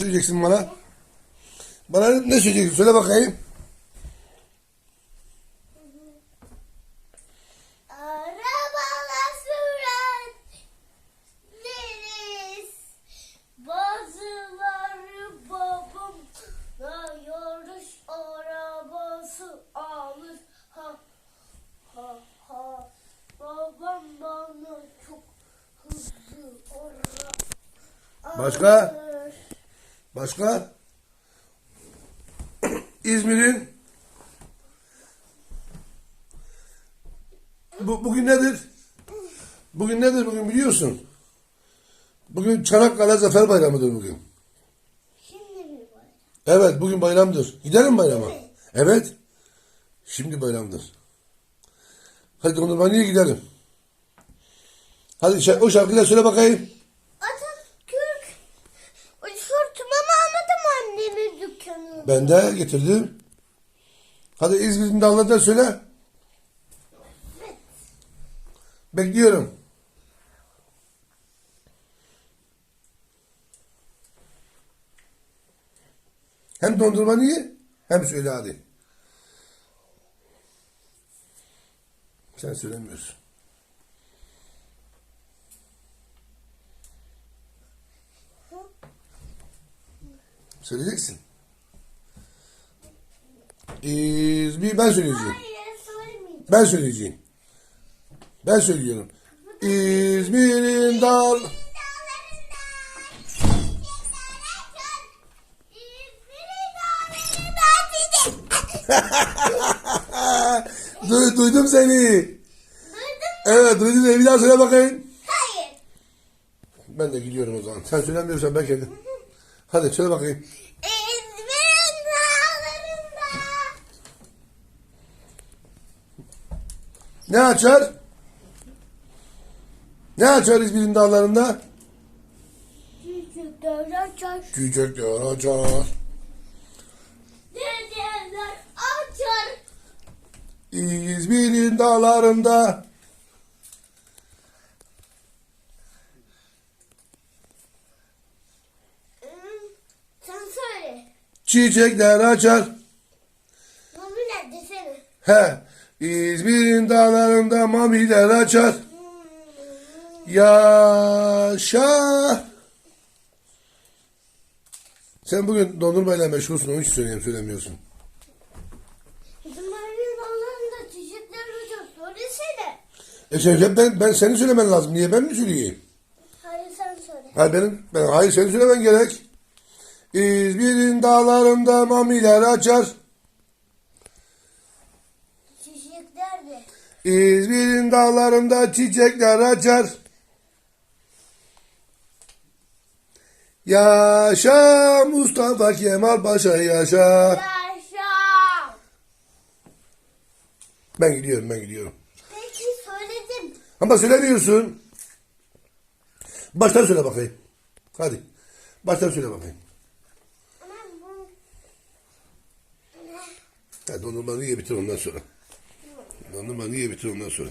söyleyeceksin bana? Bana ne söyleyeceksin? Söyle bakayım. Başka? Başka? İzmir'in bu, bugün nedir? Bugün nedir bugün biliyorsun? Bugün Çanakkale Zafer Bayramı'dır bugün. Şimdi mi var? Evet bugün bayramdır. Gidelim bayrama. Evet. Şimdi bayramdır. Hadi dondurma niye gidelim? Hadi o şarkıyı da söyle bakayım. Ben de getirdim. Hadi İzmir'in dağlarını da söyle. Bekliyorum. Hem dondurmanı ye hem söyle hadi. Sen söylemiyorsun. Söyleyeceksin. İzmir ben söyleyeceğim. Ben söyleyeceğim. Ben söylüyorum. İzmir'in dağ... Du- duydum seni. Evet duydum seni. Bir daha söyle bakayım. Hayır. Ben de gidiyorum o zaman. Sen söylemiyorsan ben kendim. Hadi söyle bakayım. İzmir'in dağlarında. Ne açar? Ne açar İzmir'in dağlarında? Çiçekler açar. Çiçekler açar. Dedeler açar. İzmir'in dağlarında. Hmm, Sen söyle. Çiçekler açar. Mami desene. He. İzmir'in dağlarında mamiler açar. Yaşa. Sen bugün dondurmayla meşgulsün. Onun için söyleyeyim, söylemiyorsun. E sen, ben, ben seni söylemen lazım. Niye ben mi söyleyeyim? Hayır sen söyle. Hayır benim, ben, hayır seni söylemen gerek. İzmir'in dağlarında mamiler açar. Çiçekler de. İzmir'in dağlarında çiçekler açar. Yaşa Mustafa Kemal Paşa yaşa. Yaşa. Ben gidiyorum ben gidiyorum. Peki söyledim. Ama söylemiyorsun. Baştan söyle bakayım. Hadi. Baştan söyle bakayım. Ama bu... Ha, dondurmanı ye bitir ondan sonra. Dondurmanı ye bitir ondan sonra.